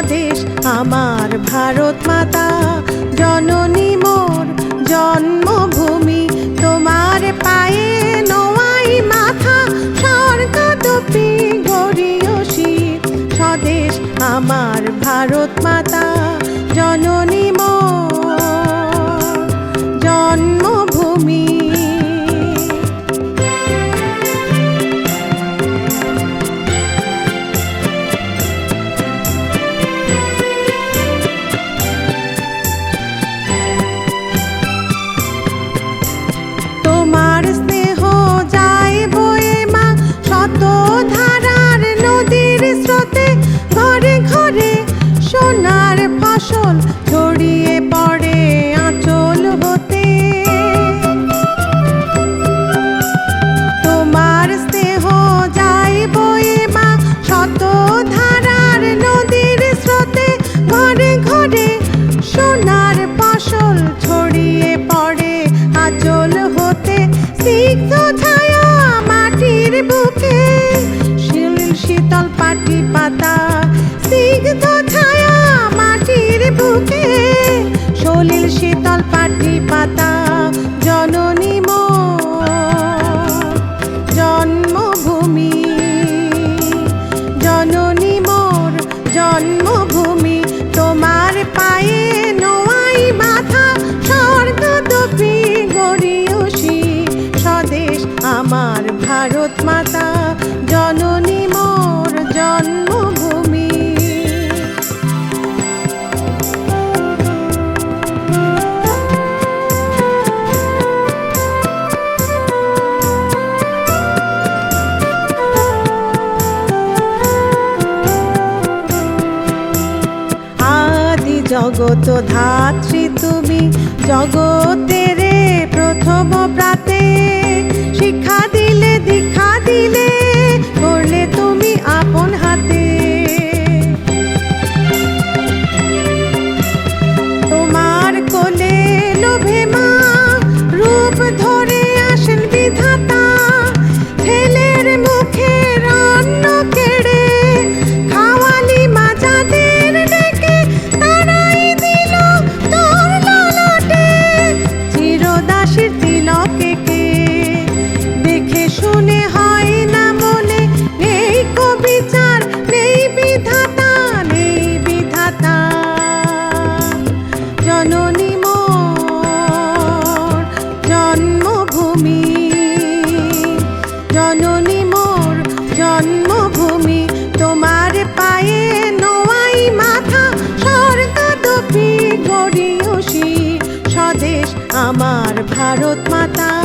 আমার ভারত মাতা। জননী মোর জন্মভূমি, তোমার পায়ে নোয়াই মাথা। স্বর্গ দুপি গড়িও স্বদেশ, আমার ভারত মাতা। ফসল ছড়িয়ে পড়ে আঁচল হতে। তোমার স্নেহ যায় বয়ে মা শত ধারার নদীর স্রোতে। ঘরে ঘরে সোনার ফসল ছড়িয়ে পড়ে আচল হতে। সিদ্ধ ভারত মাতা জননী মোর জন্মভূমি। আদি জগত ধাত্রী তুমি জগতের প্রথম প্রাতে। ভারত মাতা